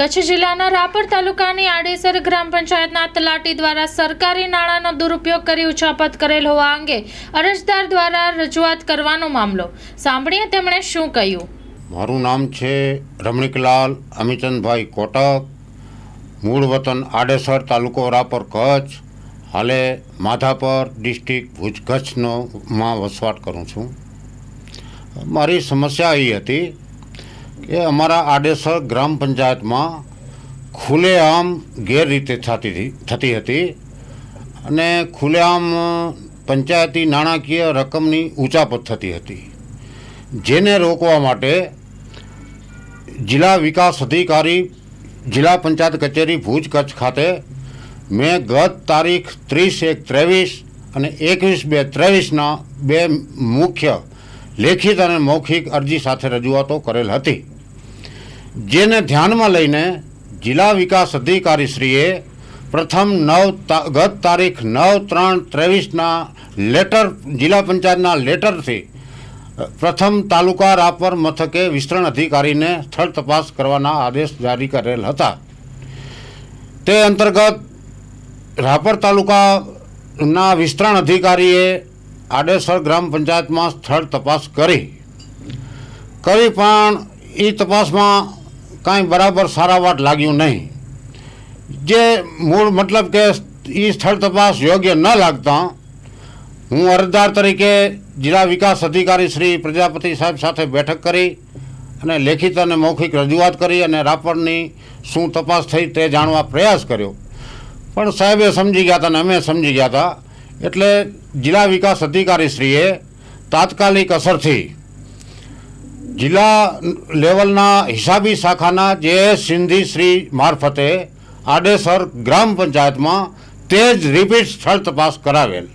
કચ્છ જિલ્લાના રાપર તાલુકાની આડેસર ગ્રામ પંચાયતના તલાટી દ્વારા સરકારી નાણાંનો દુરુપયોગ કરી ઉછાપત કરેલ હોવા અંગે અરજદાર દ્વારા રજૂઆત કરવાનો મામલો. સાંભળીએ તેમણે શું કહ્યું. મારું નામ છે રમણીકલાલ અમીચંદભાઈ કોટક. મૂળ વતન આડેસર તાલુકો રાપર કચ્છ. હાલે માધાપર ડિસ્ટ્રિક્ટ ભુજ કચ્છનો માં વસવાટ કરું છું. મારી સમસ્યા એ હતી કે અમારા આડેસર ગ્રામ પંચાયતમાં ખુલ્લેઆમ ગેરરીતે થતી થતી હતી અને ખુલ્લેઆમ પંચાયતી નાણાકીય રકમની ઊંચાપત થતી હતી, જેને રોકવા માટે જિલ્લા વિકાસ અધિકારી, જિલ્લા પંચાયત કચેરી ભુજ કચ્છ ખાતે મેં ગત તારીખ ત્રીસ એક ત્રેવીસ અને એકવીસ બે ત્રેવીસના બે મુખ્ય લેખિત અને મૌખિક અરજી સાથે રજૂઆતો કરેલ હતી. જેને ધ્યાનમાં લઈને જિલ્લા વિકાસ અધિકારીશ્રીએ પ્રથમ નવ ગત તારીખ નવ ત્રણ ત્રેવીસના લેટર, જિલ્લા પંચાયતના લેટરથી પ્રથમ તાલુકા રાપર મથકે વિસ્તરણ અધિકારીને સ્થળ તપાસ કરવાના આદેશ જારી કરેલ હતા. તે અંતર્ગત રાપર તાલુકાના વિસ્તરણ અધિકારીએ આડેસર ગ્રામ પંચાયતમાં સ્થળ તપાસ કરી. કરી પણ એ તપાસમાં કાંઈ બરાબર સારા વાટ લાગ્યું નહીં. જે મૂળ મતલબ કે એ સ્થળ તપાસ યોગ્ય ન લાગતા, હું અરજદાર તરીકે જિલ્લા વિકાસ અધિકારી શ્રી પ્રજાપતિ સાહેબ સાથે બેઠક કરી અને લેખિત અને મૌખિક રજૂઆત કરી અને રાપરની શું તપાસ થઈ તે જાણવા પ્રયાસ કર્યો. પણ સાહેબે સમજી ગયા હતા અને અમે સમજી ગયા હતા, એટલે જિલ્લા વિકાસ અધિકારીશ્રીએ તાત્કાલિક અસરથી જિલ્લા લેવલના હિસાબી શાખાના જે સિંધી શ્રી મારફતે આડેસર ગ્રામ પંચાયતમાં તે જ રિપીટ સ્થળ તપાસ કરાવેલ.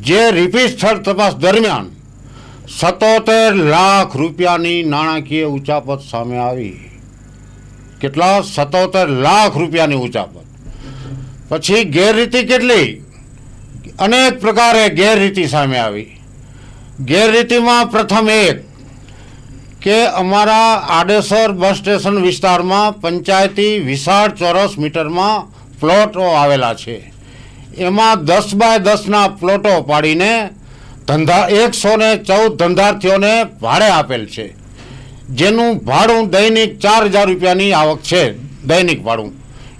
જે રિપીટ સ્થળ તપાસ દરમિયાન સત્તોતેર લાખ રૂપિયાની નાણાકીય ઉચાપત સામે આવી. કેટલા? સત્તોતેર લાખ રૂપિયાની ઉચાપત. પછી ગેરરીતિ કેટલી? અનેક પ્રકારે ગેરરીતિ સામે આવી. ગેરરીતિમાં પ્રથમ એક કે અમારા આડેસર બસ સ્ટેશન વિસ્તારમાં પંચાયતી વિશાળ ચોરસ મીટરમાં પ્લોટો આવેલા છે. એમાં દસ બાય દસના પ્લોટો પાડીને ધંધા એકસો ને ચૌદ ધંધાર્થીઓને ભાડે આપેલ છે. જેનું ભાડું દૈનિક ચાર હજાર રૂપિયાની આવક છે, દૈનિક ભાડું.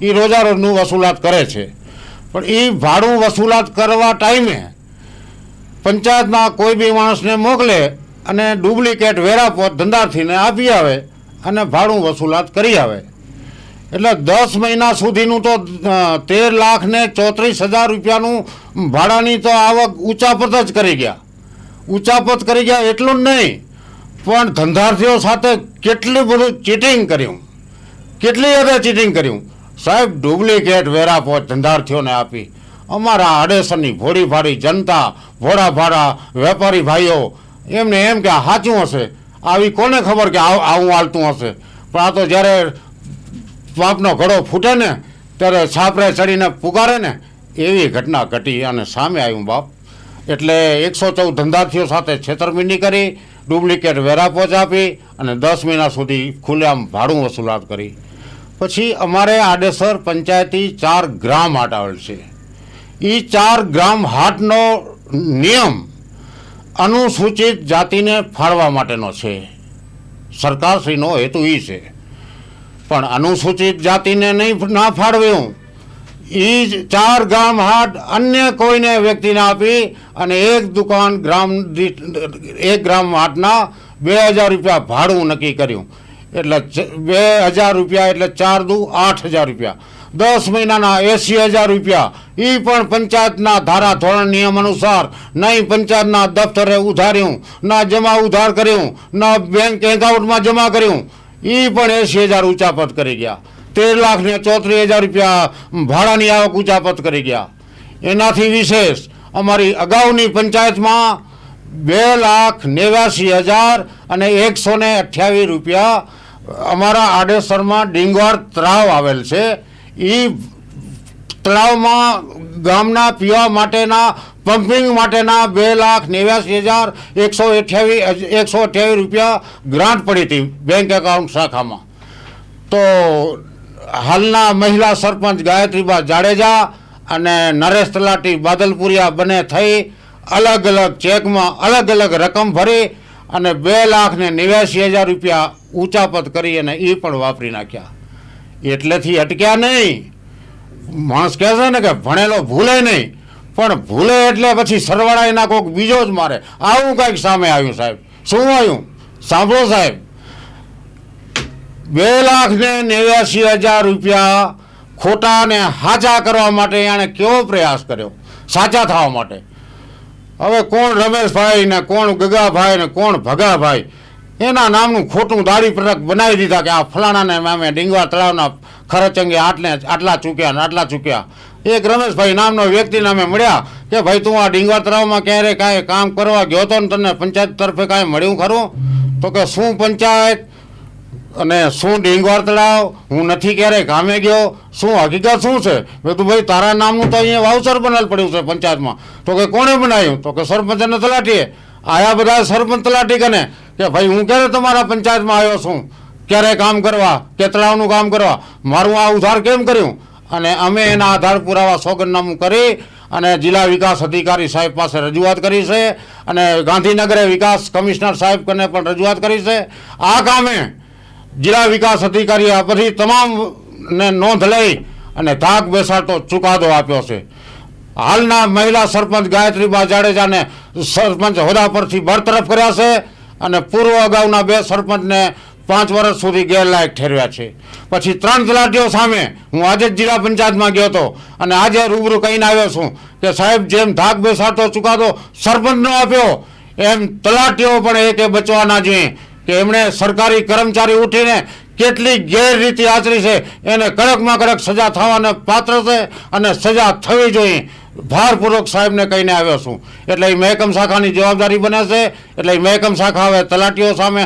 એ રોજા રોજનું વસૂલાત કરે છે. પણ એ ભાડું વસૂલાત કરવા ટાઈમે પંચાયતના કોઈ બી માણસને મોકલે અને ડુપ્લિકેટ વેરાપોત ધંધાથીને આપી આવે અને ભાડું વસૂલાત કરી આવે. એટલે દસ મહિના સુધીનું તો તેર લાખ ને ચોત્રીસ હજાર રૂપિયાનું ભાડાની તો આવક ઉચાપત જ કરી ગયા. ઉચાપત કરી ગયા એટલું જ નહીં, પણ ધંધાર્થીઓ સાથે કેટલું બધું ચીટિંગ કર્યું. કેટલી હદે ચીટિંગ કર્યું? સાહેબ, ડુપ્લિકેટ વેરાપોત ધંધાર્થીઓને આપી. અમારા આડેસરની ભોળી ભાડી જનતા, ભોળા ભાડા વેપારી ભાઈઓ એમને એમ કે સાચું હશે. આવી કોને ખબર કે આવ- હાલતું હશે? પણ આ તો જ્યારે પાપનો ઘડો ફૂટે ને, ત્યારે છાપરે ચડીને પુકારે ને, એવી ઘટના ઘટી અને સામે આવ્યું બાપ. એટલે એકસો ચૌદ ધંધાર્થીઓ સાથે છેતરપિંડી કરી, ડુપ્લિકેટ વેરાપોચ આપી અને દસ મહિના સુધી ખુલ્લેઆમ ભાડું વસૂલાત કરી. પછી અમારે આડેસર પંચાયતી ચાર ગ્રામ હાટ આવેલ છે. એ ચાર ગ્રામ હાટનો નિયમ અનુસૂચિત જાતિને ફાળવા માટેનો છે. સરકારશ્રીનો હેતુ એ છે. પણ અનુસૂચિત જાતિને નહીં ના ફાળવ્યું એ જ ચાર ગ્રામ હાટ અન્ય કોઈને વ્યક્તિને આપી અને એક દુકાન ગ્રામ એક ગ્રામ હાટના બે હજાર રૂપિયા ભાડું નક્કી કર્યું. એટલે બે હજાર રૂપિયા એટલે ચાર દુ, આઠ હજાર રૂપિયા. દસ મહિનાના એંસી હજાર રૂપિયા. એ પણ પંચાયતના ધારા ધોરણ નિયમ અનુસાર નહીં પંચાયતના દફતરે ઉધાર્યું, ના જમા ઉધાર કર્યું, ના બેંક એકાઉન્ટમાં જમા કર્યું. એ પણ એંસી હજાર ઊંચાપત કરી ગયા. તેર લાખ ને ચોત્રીસ હજાર રૂપિયા ભાડાની આવક ઊંચાપત કરી ગયા. એનાથી વિશેષ અમારી અગાઉની પંચાયતમાં બે લાખ નેવ્યાસી હજાર અને એકસો ને અઠ્યાવીસ રૂપિયા અમારા આડેસરમાં ડીંગવાર તળાવ આવેલ છે. એ તળાવમાં ગામના પીવા માટેના પમ્પિંગ માટેના બે લાખ નેવ્યાસી હજાર એકસો અઠ્યાવીસ એકસો અઠ્યાવીસ રૂપિયા ગ્રાન્ટ પડી હતી બેંક એકાઉન્ટ શાખામાં. તો હાલના મહિલા સરપંચ ગાયત્રીબા જાડેજા અને નરેશ તલાટી બાદલપુરિયા બંને થઈ અલગ અલગ ચેકમાં અલગ અલગ રકમ ભરી અને બે લાખ ને નેવ્યાસી હજાર રૂપિયા ઊંચાપત કરી અને એ પણ વાપરી નાખ્યા. એટલેથી અટક્યા નહીં. માણસ કહે છે ને કે ભણેલો ભૂલે નહીં. પણ ભૂલે એટલે પછી સરવાળા એના કોઈક બીજો જ મારે. આવું કંઈક સામે આવ્યું સાહેબ. શું આવ્યું? સાંભળો સાહેબ. બે લાખ ને નેવ્યાસી હજાર રૂપિયા ખોટાને હાજા કરવા માટે એણે કેવો પ્રયાસ કર્યો? સાચા થવા માટે. હવે કોણ રમેશભાઈ ને કોણ ગગાભાઈ ને કોણ ભગાભાઈ? એના નામનું ખોટું દાડી પ્રક બનાવી દીધા કે આ ફલાણાને મામે ડીંગવા તળાવના ખર્ચ અંગે આટલે આટલા ચૂક્યા ને આટલા ચૂક્યા. એક રમેશભાઈ નામનો વ્યક્તિને અમે મળ્યા કે ભાઈ તું આ ડીંગવા તળાવમાં ક્યારે કાંઈ કામ કરવા ગયો તો ને તને પંચાયત તરફે કાંઈ મળ્યું ખરું? તો કે શું પંચાયત? અને શું ડીંગવાર તળાવ? હું નથી ક્યારેય કામે ગયો. શું હકીકત શું છે? મેં તું ભાઈ, તારા નામનું તો અહીંયા વાવસર બનાવેલ પડ્યું છે પંચાયતમાં. તો કે, કોણે બનાવ્યું? તો કે સરપંચ અને તલાટીએ આયા બધા સરપંચ તલાટી કને? કે ભાઈ, હું ક્યારે તમારા પંચાયતમાં આવ્યો છું? ક્યારે કામ કરવા? કે તળાવનું કામ કરવા? મારું આ ઉધાર કેમ કર્યું? અને અમે એના આધાર પુરાવા સોગંદનામું કરી અને જિલ્લા વિકાસ અધિકારી સાહેબ પાસે રજૂઆત કરી છે અને ગાંધીનગરે વિકાસ કમિશનર સાહેબ કને પણ રજૂઆત કરી છે. આ કામે જિલ્લા વિકાસ અધિકારીએ આ બધી તમામને નોંધ લઈ અને ધાક બેસાડતો ચુકાદો આપ્યો છે. હાલના મહિલા સરપંચ ગાયત્રીબા જાડેજાને સરપંચ હોદ્દા પરથી બરતરફ કર્યા છે. અને પૂર્વ અગાઉના બે સરપંચને પાંચ વર્ષ સુધી ગેરલાયક ઠેરવ્યા છે. પછી ત્રણ તલાટીઓ સામે હું આજે જ જિલ્લા પંચાયતમાં ગયો હતો અને આજે રૂબરૂ કહીને આવ્યો છું કે સાહેબ, જેમ ધાક બેસાડતો ચુકાદો સરપંચનો આપ્યો, એમ તલાટીઓ પણ એ કે બચવા જોઈએ કે એમણે સરકારી કર્મચારી ઉઠીને કેટલી ગેરરીતિ આચરી છે, એને કડકમાં કડક સજા થવાને પાત્ર છે અને સજા થવી જોઈએ. ભારપૂર્વક સાહેબને કહીને આવ્યો છું. એટલે એ મહેકમ શાખાની જવાબદારી બને છે, એટલે મહેકમ શાખા હવે તલાટીઓ સામે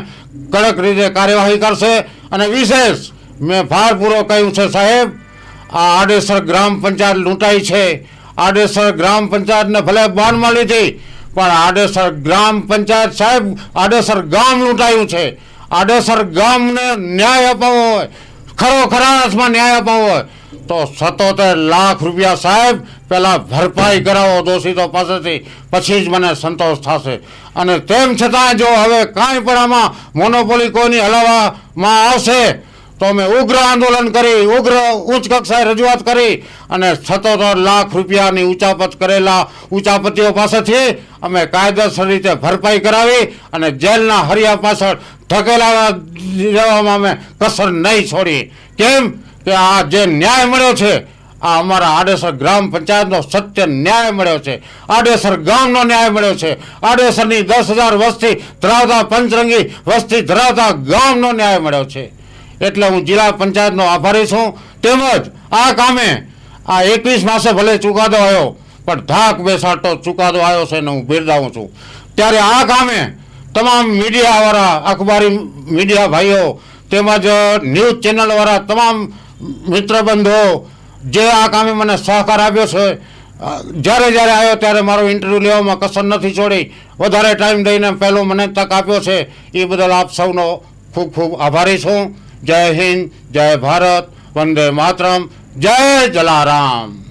કડક રીતે કાર્યવાહી કરશે અને વિશેષ મેં ભારપૂર્વક કહ્યું છે, સાહેબ, આ આડેસર ગ્રામ પંચાયત લૂંટાઈ છે. આડેસર ગ્રામ પંચાયતને ભલે બાનમાં લીધી પણ આડેસર ગ્રામ પંચાયત સાહેબ, આડેસર ગામ લૂંટાયું છે. આડેસર ગામને ન્યાય અપાવવો હોય ખરો ખરા અર્થમાં ન્યાય અપાવવો હોય તો સત્તોતેર લાખ રૂપિયા સાહેબ પહેલાં ભરપાઈ કરાવો દોષિતો પાસેથી, પછી જ મને સંતોષ થશે. અને તેમ છતાં જો હવે કાંઈ પણ આમાં મોનોપોલી કોઈની હલાવવામાં આવશે, તો અમે ઉગ્ર આંદોલન કરી, ઉગ્ર ઉચ્ચ કક્ષાએ રજૂઆત કરી અને સત્તોતેર લાખ રૂપિયાની ઉચાપત કરેલા ઉચાપતિઓ પાસેથી અમે કાયદેસર રીતે ભરપાઈ કરાવી અને જેલના હરિયા પાછળ ધકેલાવા દેવામાં અમે કસર નહીં છોડી. કેમ? કે આ જે ન્યાય મળ્યો છે, આ અમારા આડેસર ગ્રામ પંચાયતનો સત્ય ન્યાય મળ્યો છે. આડેસર ગામનો ન્યાય મળ્યો છે. આડેસરની દસ હજાર વસ્તી ધરાવતા પંચરંગી વસ્તી ધરાવતા ગામનો ન્યાય મળ્યો છે. એટલે હું જિલ્લા પંચાયતનો આભારી છું. તેમજ આ કામે આ એકવીસ માસે ભલે ચુકાદો આવ્યો, પણ ધાક બેસાડતો ચુકાદો આવ્યો છે ને હું બિરદાવું છું. ત્યારે આ કામે તમામ મીડિયાવાળા, અખબારી મીડિયા ભાઈઓ, તેમજ ન્યૂઝ ચેનલવાળા, તમામ મિત્રબંધો જે આ કામે મને સહકાર આપ્યો છે જ્યારે જ્યારે આવ્યો ત્યારે મારો ઇન્ટરવ્યૂ લેવામાં કસર નથી છોડી. વધારે ટાઈમ દઈને પહેલો મને તક આપ્યો છે. એ બદલ આપ સૌનો ખૂબ ખૂબ આભારી છું. જય હિન્દ, જય ભારત, વંદે માતરમ, જય જલારામ.